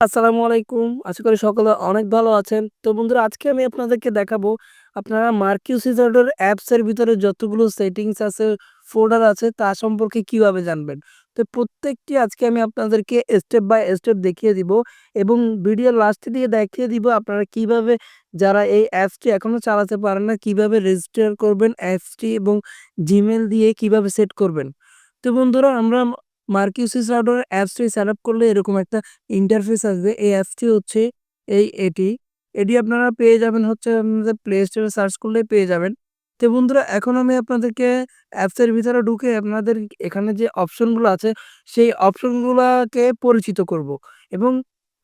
আসসালামু আলাইকুম। আশা করি সকলে অনেক ভালো আছেন। তো বন্ধুরা আজকে আমি আপনাদেরকে দেখাবো আপনারা মার্কিউ সিজারের অ্যাপসের ভিতরে যতগুলো সেটিংস আছে, ফোল্ডার আছে তা সম্পর্কে কীভাবে জানবেন। তো প্রত্যেকটি আজকে আমি আপনাদেরকে স্টেপ বাই স্টেপ দেখিয়ে দিব এবং ভিডিওর লাস্টে দিয়ে দেখিয়ে দিব আপনারা কীভাবে যারা এই অ্যাপসটি এখনও চালাতে পারেন না কীভাবে রেজিস্টার করবেন অ্যাপসটি এবং জিমেল দিয়ে কীভাবে সেট করবেন। তো বন্ধুরা আমরা মার্কিউসিস রাউটার অ্যাপসটি সেট আপ করলে এরকম একটা ইন্টারফেস আসবে। এই অ্যাপসটি হচ্ছে এই এটি। এটি আপনারা পেয়ে যাবেন হচ্ছে আপনাদের প্লে স্টোরে সার্চ করলেই পেয়ে যাবেন। তো বন্ধুরা, এখন আমি আপনাদেরকে অ্যাপসের ভিতরে ঢুকে আপনাদের এখানে যে অপশনগুলো আছে, সেই অপশনগুলোকে পরিচিত করব এবং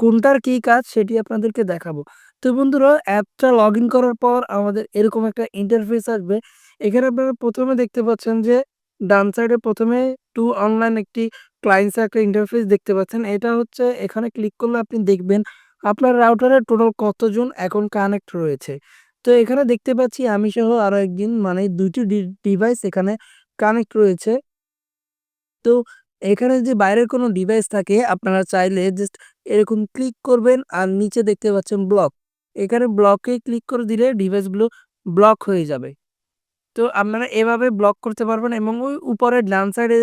কোনটার কী কাজ সেটি আপনাদেরকে দেখাবো। তো বন্ধুরা অ্যাপটা লগ করার পর আমাদের এরকম একটা ইন্টারফেস আসবে। এখানে আপনারা প্রথমে দেখতে পাচ্ছেন যে ডান সাইডে প্রথমে টু অনলাইন একটি ক্লায়েন্টস একটা ইন্টারফেস দেখতে পাচ্ছেন। এটা হচ্ছে এখানে ক্লিক করলে আপনি দেখবেন আপনার রাউটারে টোটাল কতজন এখন কানেক্ট রয়েছে। তো এখানে দেখতে পাচ্ছি আমি সহ আরও একদিন মানে ২ টি ডি ডিভাইস এখানে কানেক্ট রয়েছে। তো এখানে যদি বাইরের কোনো ডিভাইস থাকে, আপনারা চাইলে জাস্ট এরকম ক্লিক করবেন আর নিচে দেখতে পাচ্ছেন ব্লক। এখানে ব্লকে ক্লিক করে দিলে ডিভাইসগুলো ব্লক হয়ে যাবে। তো আপনারা এভাবে ব্লক করতে পারবেন এবং ওই উপরে ডান সাইডে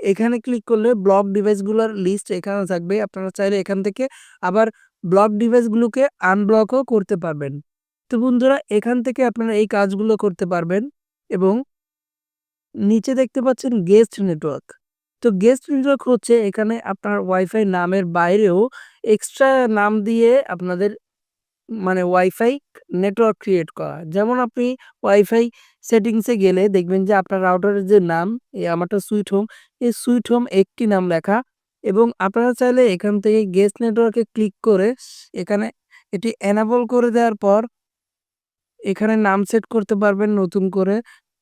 এখানে ক্লিক করলে ব্লক ডিভাইসগুলোর লিস্ট এখানে থাকবে। আপনারা চাইলে এখান থেকে আবার ব্লক ডিভাইসগুলোকে আনব্লকও করতে পারবেন। তো বন্ধুরা, এখান থেকে আপনারা এই কাজগুলো করতে পারবেন এবং নিচে দেখতে পাচ্ছেন গেস্ট নেটওয়ার্ক। তো গেস্ট নেটওয়ার্ক হচ্ছে এখানে আপনার ওয়াইফাই নামের বাইরেও এক্সট্রা নাম দিয়ে আপনাদের মানে ওয়াইফাই নেটওয়ার্ক ক্রিয়েট করা। যেমন আপনি ওয়াইফাই সেটিংসে গেলে দেখবেন যে আপনার রাউটারের যে নাম এই আমারটা সুইট হোম, এই সুইট হোম একটি নাম লেখা এবং আপনারা চাইলে এখান থেকে গেস্ট নেটওয়ার্কে ক্লিক করে এখানে এটি এনাবল করে দেওয়ার পর এখানে নাম সেট করতে পারবেন নতুন করে।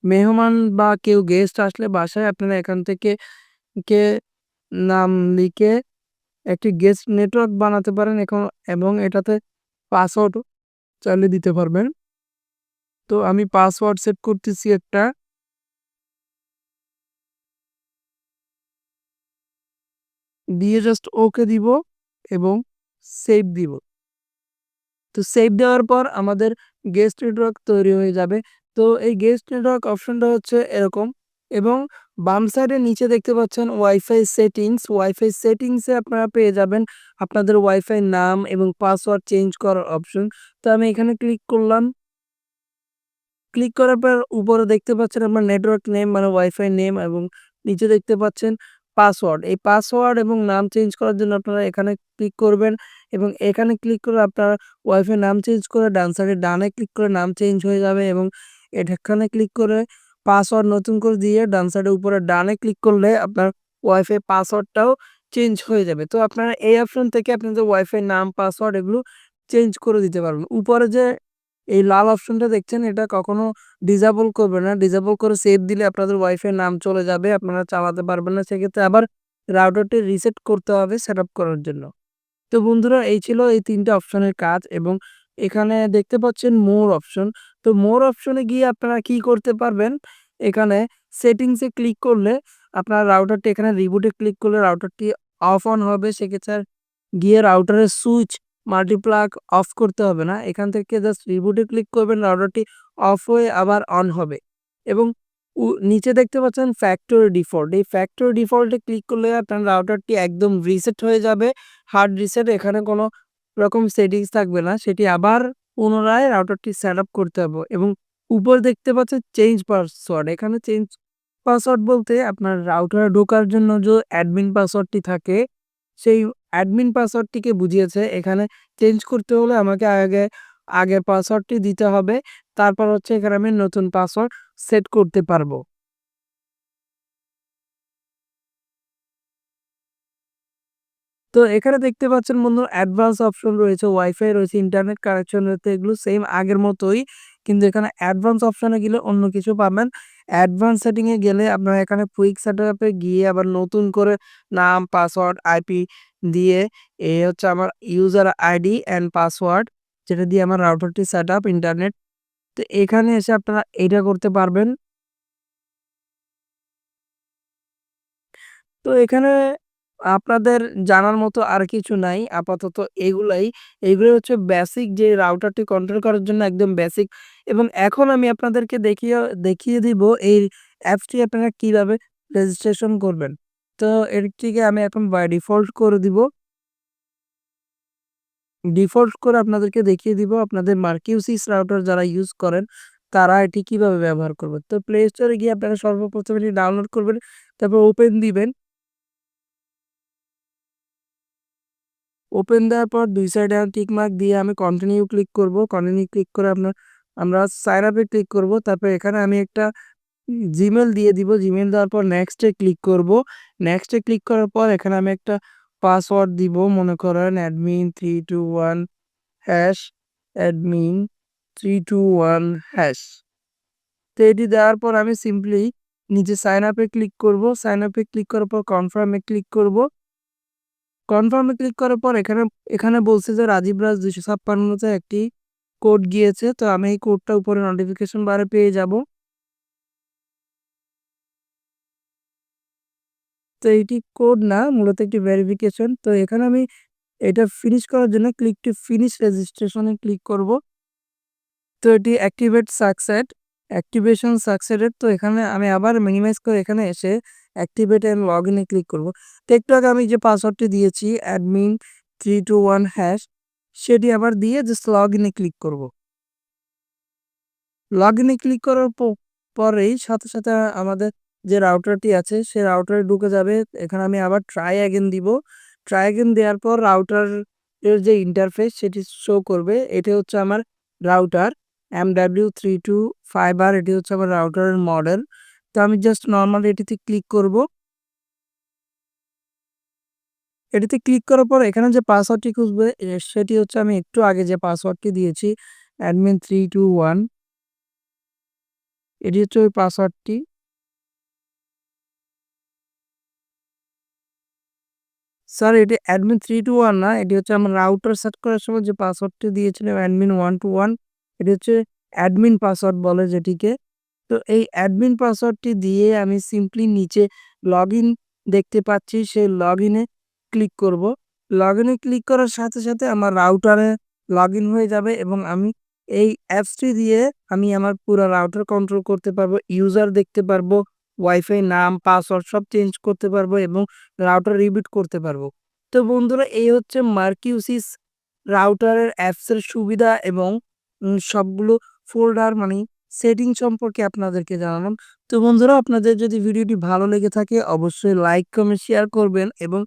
মেহমান বা কেউ গেস্ট আসলে বাসায় আপনারা এখান থেকে কে নাম লিখে একটি গেস্ট নেটওয়ার্ক বানাতে পারেন এখন এবং এটাতে পাসওয়ার্ডও চাইলে দিতে পারবেন। তো আমি পাসওয়ার্ড সেট করতেছি একটা। দিয়ে জাস্ট ওকে দিব এবং সেভ দিব। তো সেভ দেওয়ার পর আমাদের গেস্ট নেটওয়ার্ক তৈরি হয়ে যাবে। তো এই গেস্ট নেটওয়ার্ক অপশনটা হচ্ছে এরকম এবং বাম সাইডে নিচে দেখতে পাচ্ছেন ওয়াইফাই সেটিংস। ওয়াইফাই সেটিংসে আপনারা পেয়ে যাবেন আপনাদের ওয়াইফাই নাম এবং পাসওয়ার্ড চেঞ্জ করার অপশন। তো আমি এখানে ক্লিক করলাম। ক্লিক করার পর উপরে দেখতে পাচ্ছেন আপনার নেটওয়ার্ক নেম মানে ওয়াইফাই নেম এবং নিচে দেখতে পাচ্ছেন পাসওয়ার্ড। এই পাসওয়ার্ড এবং নাম চেঞ্জ করার জন্য আপনারা এখানে ক্লিক করবেন এবং এখানে ক্লিক করে আপনারা ওয়াইফাই নাম চেঞ্জ করে ডান সাইডে ডানে ক্লিক করে নাম চেঞ্জ হয়ে যাবে এবং এখানে ক্লিক করে পাসওয়ার্ড নতুন করে দিয়ে ডান সাইডে উপরে ডানে ক্লিক করলে আপনার ওয়াইফাই পাসওয়ার্ডটাও চেঞ্জ হয়ে যাবে। তো আপনারা এই অপশন থেকে আপনাদের ওয়াইফাই নাম, পাসওয়ার্ড এগুলো চেঞ্জ করে দিতে পারবেন। উপরে যে এই লাল অপশনটা দেখছেন এটা কখনো ডিসেবল করবে না। ডিসেবল করে সেভ দিলে আপনাদের ওয়াইফাই নাম চলে যাবে। আপনারা চালাতে পারবেন না। সেক্ষেত্রে আবার রাউটারটি রিসেট করতে হবে সেটআপ করার জন্য। তো বন্ধুরা এই ছিল এই ৩ টা অপশনের কাজ এবং এখানে দেখতে পাচ্ছেন মোর অপশন। তো মোর অপশনে গিয়ে আপনারা কি করতে পারবেন? এখানে সেটিংসে ক্লিক করলে আপনার রাউটারটি এখানে রিবুটে ক্লিক করলে রাউটারটি অফ অন হবে। সেক্ষেত্রে গিয়ে রাউটারের সুইচ মাল্টিপ্লাগ অফ করতে হবে না। এখান থেকে জাস্ট রিবুটে ক্লিক করবেন রাউটারটি অফ হয়ে আবার অন হবে এবং নিচে দেখতে পাচ্ছেন ফ্যাক্টরি ডিফল্ট। এই ফ্যাক্টরি ডিফল্টে ক্লিক করলে আপনার রাউটারটি একদম রিসেট হয়ে যাবে। হার্ড রিসেট এখানে কোনো রকম সেটিংস থাকবে না। সেটি আবার পুনরায় রাউটারটি সেটআপ করতে হবে এবং উপর দেখতে পাচ্ছেন চেঞ্জ পাসওয়ার্ড। এখানে চেঞ্জ পাসওয়ার্ড বলতে আপনার রাউটারে ঢোকার জন্য যে অ্যাডমিন পাসওয়ার্ডটি থাকে, সেই অ্যাডমিন পাসওয়ার্ডটিকে বুঝিয়েছে। এখানে চেঞ্জ করতে হলে আমাকে আগে আগের পাসওয়ার্ডটি দিতে হবে। তারপর হচ্ছে এখানে আমি নতুন পাসওয়ার্ড সেট করতে পারব। তো এখানে দেখতে পাচ্ছেন বন্ধুরা অ্যাডভান্স অপশন রয়েছে, ওয়াইফাই রয়েছে, ইন্টারনেট কানেকশন রয়েছে এগুলো সেম আগের মতোই। কিন্তু এখানে অ্যাডভান্স অপশনে গেলে অন্য কিছু পাবেন। অ্যাডভান্স সেটিংয়ে গেলে আপনারা এখানে কুইক সেটআপ এ গিয়ে আবার নতুন করে নাম, পাসওয়ার্ড, আইপি দিয়ে এই হচ্ছে আমার ইউজার আইডি অ্যান্ড পাসওয়ার্ড যেটা দিয়ে আমার রাউটারটি সেটআপ ইন্টারনেট। তো এখানে এসে আপনারা এইটা করতে পারবেন। তো এখানে আপনাদের জানার মতো আর কিছু নাই আপাতত এগুলাই। এগুলো হচ্ছে বেসিক যে রাউটারটি কন্ট্রোল করার জন্য একদম বেসিক এবং এখন আমি আপনাদেরকে দেখিয়ে দেখিয়ে দিব এই অ্যাপসটি আপনারা কীভাবে রেজিস্ট্রেশন করবেন। তো এটিকে আমি এখন বাই ডিফল্ট করে দিব। ডিফল্ট করে আপনাদেরকে দেখিয়ে দিব আপনাদের মার্কিউসিস রাউটার যারা ইউজ করেন তারা এটি কীভাবে ব্যবহার করবেন। তো প্লে স্টোরে গিয়ে আপনারা সর্বপ্রথম এটি ডাউনলোড করবেন, তারপর ওপেন দিবেন। ওপেন দেওয়ার পর দুই সাইডে টিক মার্ক দিয়ে আমি কন্টিনিউ ক্লিক করব। কন্টিনিউ ক্লিক করে আপনার, আমরা সাইন আপে ক্লিক করব। তারপর এখানে আমি একটা জিমেল দিয়ে দিব। জিমেল দেওয়ার পর নেক্সট ক্লিক করব। নেক্সট ক্লিক করার পর এখানে আমি একটা পাসওয়ার্ড দিব। মনে করেন অ্যাডমিন 321 হ্যাশ অ্যাডমিন 321 হ্যাশ। তো এটি দেওয়ার পর আমি সিম্পলি নিচে সাইন আপে ক্লিক করব। সাইন আপে ক্লিক করার পর কনফার্মে ক্লিক করব। কনফার্ম ক্লিক করার পর এখানে এখানে বলছে যে রাজীব রাজ ২৫৬ তে একটি কোড গিয়েছে। তো আমি এই কোডটা উপরে নোটিফিকেশন বারে পেয়ে যাব। তো এটি কোড না, মূলত একটি ভেরিফিকেশন। তো এখানে আমি এটা ফিনিশ করার জন্য ক্লিক টু ফিনিশ রেজিস্ট্রেশনে ক্লিক করব। তো এটি অ্যাক্টিভেট সাকসেট অ্যাক্টিভেশন সাকসেডেড তো এখানে আমি আবার মিনিমাইজ করে এখানে এসে অ্যাক্টিভেট অ্যান্ড লগ ইনে ক্লিক করব। তো একটু আগে আমি যে পাসওয়ার্ডটি দিয়েছি অ্যাডমিন 321 হ্যাশ সেটি আবার দিয়ে জাস্ট লগ ইনে ক্লিক করব। লগ ইনে ক্লিক করার পরেই সাথে, সাথে আমাদের যে রাউটারটি আছে সে রাউটারে ঢুকে যাবে। এখানে আমি আবার ট্রাই অ্যাগেন দিব। ট্রাই অ্যাগেন দেওয়ার পর রাউটার এর যে ইন্টারফেস সেটি শো করবে। এটি হচ্ছে আমার রাউটার MW325R এটি হচ্ছে আমার রাউটারের মডেল। তো আমি জাস্ট নর্মাল এটিতে ক্লিক করব। এটিতে ক্লিক করার পর এখানে যে পাসওয়ার্ডটি খুঁজবে সেটি হচ্ছে আমি একটু আগে যে পাসওয়ার্ডটি দিয়েছি অ্যাডমিন 321 এটি হচ্ছে ওই পাসওয়ার্ডটি। স্যার এটি অ্যাডমিন 321 না, এটি হচ্ছে আমার রাউটার সেট করার সময় যে পাসওয়ার্ডটি দিয়েছিলাম অ্যাডমিন 121 এটি হচ্ছে অ্যাডমিন পাসওয়ার্ড বলে যেটিকে। তো এই অ্যাডমিন পাসওয়ার্ডটি দিয়ে আমি সিম্পলি নিচে লগইন দেখতে পাচ্ছি সেই লগইনে ক্লিক করব। লগইনে ক্লিক করার সাথে, সাথে আমার রাউটারে লগইন হয়ে যাবে এবং আমি এই অ্যাপসটি দিয়ে আমি আমার পুরা রাউটার কন্ট্রোল করতে পারব। ইউজার দেখতে পারব, ওয়াইফাই নাম, পাসওয়ার্ড সব চেঞ্জ করতে পারব এবং রাউটার রিবুট করতে পারব। তো বন্ধুরা এই হচ্ছে মার্কিউসিস রাউটারের অ্যাপসের সুবিধা এবং সবগুলো ফোল্ডার মানে সেটিং সম্পর্কে আপনাদেরকে জানালাম। তো বন্ধুরা আপনাদের যদি ভিডিওটি ভালো লেগে থাকে অবশ্যই লাইক, কমেন্ট, শেয়ার করবেন এবং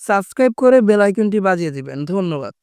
সাবস্ক্রাইব করে বেল আইকনটি বাজিয়ে দিবেন। ধন্যবাদ।